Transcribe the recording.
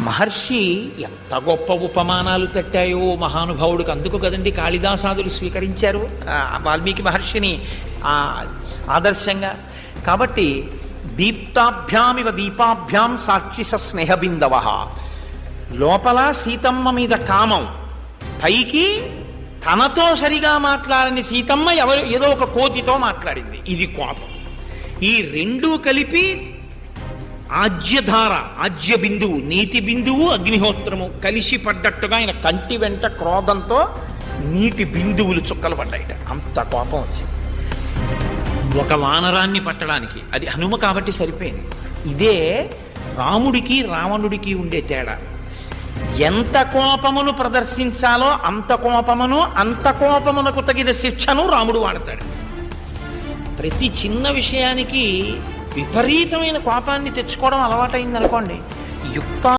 మహర్షి ఎంత గొప్ప ఉపమానాలు తట్టాయో మహానుభావుడికి. అందుకు కదండి కాళిదాసాదులు స్వీకరించారు వాల్మీకి మహర్షిని ఆదర్శంగా. కాబట్టి దీప్తాభ్యామివ దీపాభ్యాం సాక్షిస స్నేహబిందవ. లోపల సీతమ్మ మీద కామం. పైకి తనతో సరిగా మాట్లాడని సీతమ్మ ఎవరు ఏదో ఒక కోతితో మాట్లాడింది. ఇది కోపం. ఈ రెండూ కలిపి ఆజ్యధార ఆజ్య బిందువు నీతి బిందువు అగ్నిహోత్రము కలిసి పడ్డట్టుగా ఆయన కంటి వెంట క్రోధంతో నీటి బిందువులు చుక్కలు పడ్డాయిట. అంత కోపం వచ్చింది. ఒక వానరాన్ని పట్టడానికి. అది హనుమ కాబట్టి సరిపోయింది. ఇదే రాముడికి రావణుడికి ఉండే తేడా. ఎంత కోపమును ప్రదర్శించాలో అంత కోపమును అంత కోపమునకు తగిన శిక్షను రాముడు వాడతాడు. ప్రతి చిన్న విషయానికి విపరీతమైన కోపాన్ని తెచ్చుకోవడం అలవాటైంది అనుకోండి యుక్త